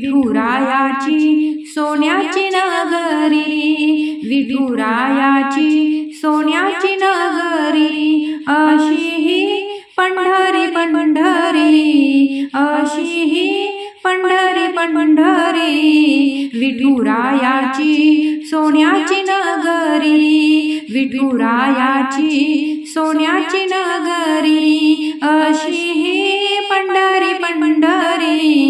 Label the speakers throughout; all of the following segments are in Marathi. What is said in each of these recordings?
Speaker 1: विठुरायाची सोन्याची नगरी विठुरायाची सोन्याची नगरी अशी ही पंढरी पंढरी अशी ही पंढरी पंढरी विठुरायाची सोन्याची नगरी विठुरायाची सोन्याची नगरी अशी ही पंढरी पंढरी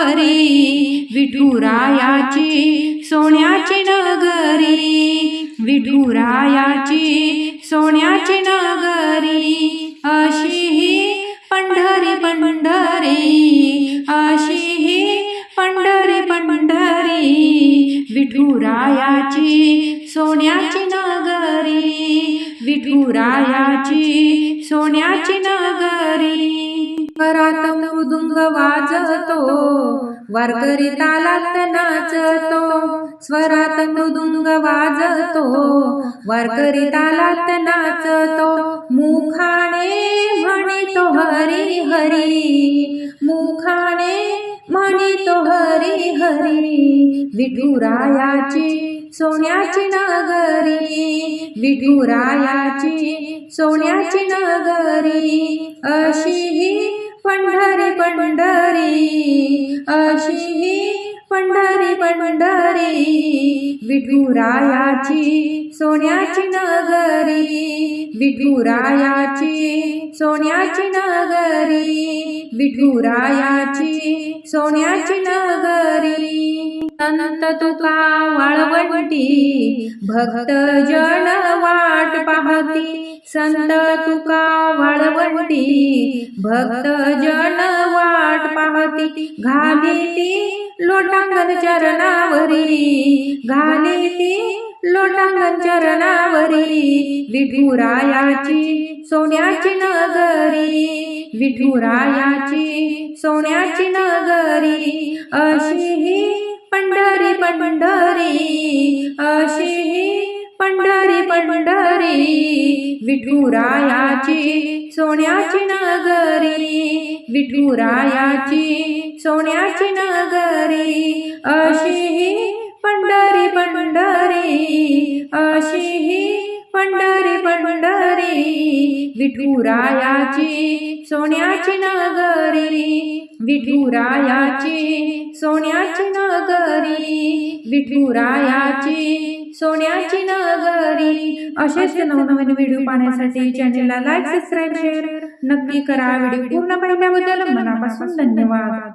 Speaker 1: खांद्यावरी विठुरायाची सोन्याची नगरी विठुरायाची सोन्याची नगरी अशी ही पंढरी पंढरी अशी ही पंढरी पंढरी विठुरायाची सोन्याची विठुरायाची सोन्याची नगरी. घरात मृदुंग वाजतो वारकरी तालात नाचतो स्वरात मृदुंग वाजतो वारकरी तालात नाचतो. मुखाने म्हणितो हरी हरी मुखाने म्हणितो हरी हरी. विठुरायाची सोन्याची नगरी विठुरायाची सोन्याची नगरी अशी ही पंढरी पंढरी अशी ही पंढरी पंढरी विठुरायाची सोन्याची नगरी विठुरायाची सोन्याची नगरी विठुरायाची सोन्याची नगरी. संत तुका वाळवंटी? भक्त जन वाट पाहती. संत तुका वाळवंटी. भक्त जन वाट पाहती. घाली ती लोटांगण चरणावरी. घाली ती लोटांगण चरणावरी. विठुरायाची सोन्याची नगरी. विठुरायाची सोन्याची नगरी. अशी ही पंढरी पंढरी अशी ही पंढरी पंढरी विठुरायाची सोन्याची नगरी विठुरायाची सोन्याची नगरी अशी विठुरायाची सोन्याची नगरी. विठुरायाची सोन्याची नगरी. विठुरायाची सोन्याची नगरी. असेच नवनवीन व्हिडिओ पाहण्यासाठी चॅनलला लाईक सबस्क्राईब शेअर नक्की करा. व्हिडिओ पूर्ण पाहिल्याबद्दल मनापासून धन्यवाद.